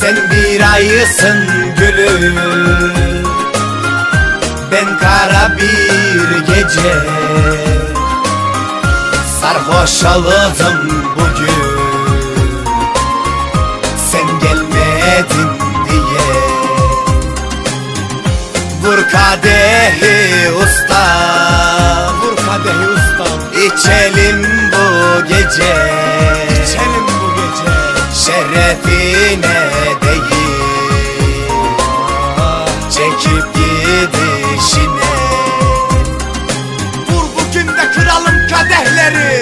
Sen bir ayısın gülüm Ben kara bir gece. Sarhoş oldum bugün. Sen gelmedin diye. Vur kadehi usta. Vur kadehi usta. İçelim bu gece. İçelim bu gece Şerefine değil. Çekip gidişine. Vur bugün de kıralım kadehleri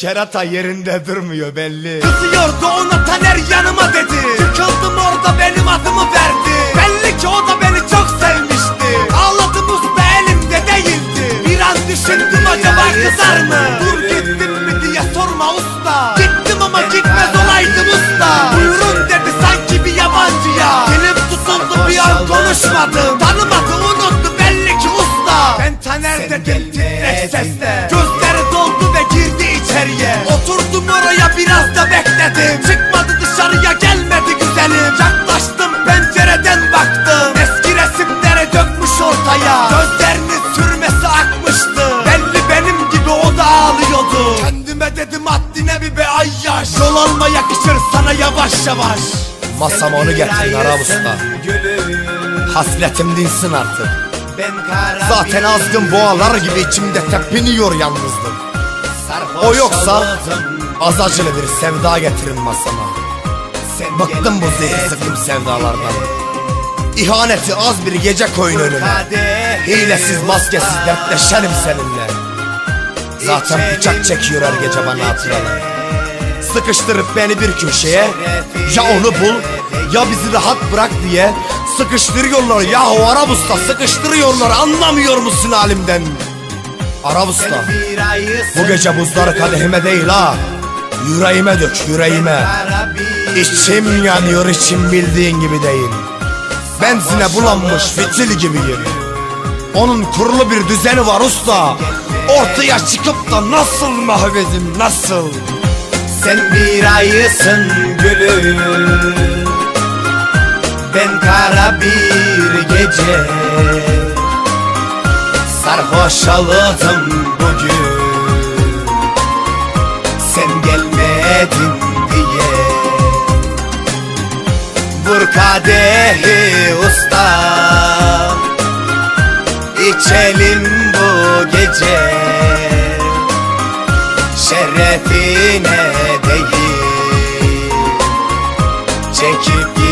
Kerata yerinde durmuyor belli. Kızıyordu ona Taner yanıma dedi. Yıkıldım orada benim adımı verdi. Belli ki o da beni çok sevmişti. Ağladım usta elimde değildi. Bir an düşündüm acaba kızar mı? Dur gittim mi diye sorma usta. Gittim ama gitmez olaydım usta. Buyurun dedi sanki bir yabancıya. Dilim tutuldu bir an konuşmadım. Tanımadı unuttu belli ki usta. Ben Taner dedim titrek sesle. Gözleri sana yavaş yavaş Masama onu getirin Arap Usta. Hasretim dinsin artık. Zaten azgın boğalar gibi içimde tepiniyor yalnızlık. O yoksa az acılı bir sevda getirin masama. Bıktım bu zehir sıkım sevdalardan. İhaneti az bir gece koyun önüme. Hilesiz maskesiz dertleşelim seninle. Zaten bıçak çekiyor her gece bana hatıralar. Sıkıştırıp beni bir köşeye. Ya onu bul ya bizi rahat bırak diye. Sıkıştırıyorlar ya o Arap usta sıkıştırıyorlar. Anlamıyor musun halimden? Arap usta bu gece buzları kadehime değil ha. Yüreğime dök yüreğime. İçim yanıyor içim bildiğin gibi değil. Benzine bulanmış fitil gibiyim. Onun kurulu bir düzeni var usta. Ortaya çıkıp da nasıl mahvedin nasıl Sen bir ayısın gülüm Ben kara bir gece. Sarhoş oldum bugün. Sen gelmedin diye. Vur kadehi usta. İçelim bu gece Take it,